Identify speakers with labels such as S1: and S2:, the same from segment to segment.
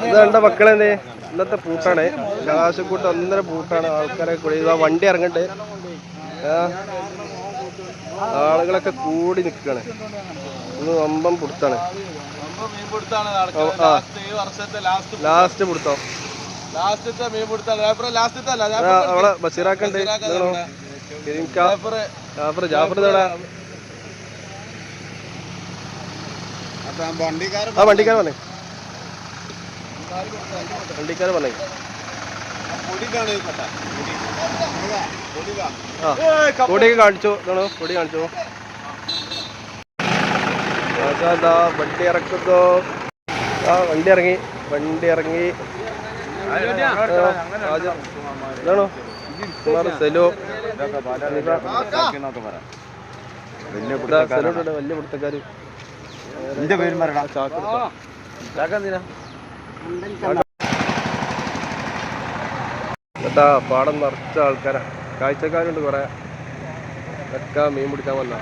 S1: ഇത് കണ്ട മക്കളെന്തേ? ഇന്നത്തെ പൂട്ടാണ്. കാശക്കൂട്ട് ഒന്നര പൂട്ടാണ്. ആൾക്കാരെ കൂടി ഇതാ വണ്ടി ഇറങ്ങണ്ട്. ആ. ആളുകളൊക്കെ കൂടി നിൽക്കാണ് ഇന്ന് വമ്പം പുടുത്താണ്.
S2: ലാസ്റ്റ്
S1: പുടുത്തം. അവിടെ ബഷീറാക്കുണ്ട്. ജാഫർ. ജാഫർ ആ വണ്ടിക്കാർ ആ കൊടിയൊക്കെ കാണിച്ചു. ഇതാണോ? കൊടി കാണിച്ചു? ദാ വണ്ടി ഇറക്കുന്നു. ആ വണ്ടി ഇറങ്ങി. വണ്ടി ഇറങ്ങി. ഇതാണോ? സെലു. വലിയ പുറത്തക്കാര്
S2: എന്റെ പേര് മരണം.
S1: ചാക്കെന്തിനാ കേട്ടാ പാടം നിറച്ച ആൾക്കാരാ. കാഴ്ചക്കാരുണ്ട് കുറെ. ഒക്കെ മീൻ പിടിക്കാൻ വന്ന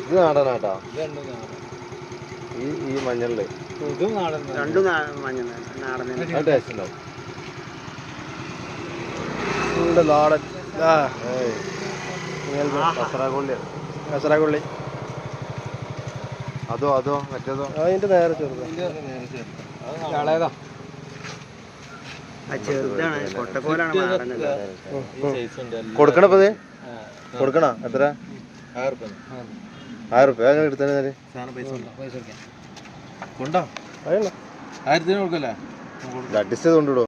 S2: ഇത് നാടനാട്ടാ ഈ ഈ മഞ്ഞളിൽ. ഇതും നാടൻ
S3: രണ്ടും മഞ്ഞ നാടൻ
S2: ടേസ്റ്റ് ഉണ്ടാവും.
S1: നാടൻ. ആ.
S2: കസറാകൊള്ളി
S1: കസറാക്കുള്ളി
S2: അതോ അതോ മറ്റേതോ?
S1: അതിന്റെ നേരെ ചെറുത്.
S2: കൊടുക്കണപ്പത് കൊടുക്കണ എത്ര? ആയിരം റുപ്യ അങ്ങനെ എടുത്തേ കൊണ്ടോ? ആയിരത്തിന് കൊടുക്കല്ലേ? അഡ്ജസ്റ്റ് ചെയ്ത് കൊണ്ടുവിടും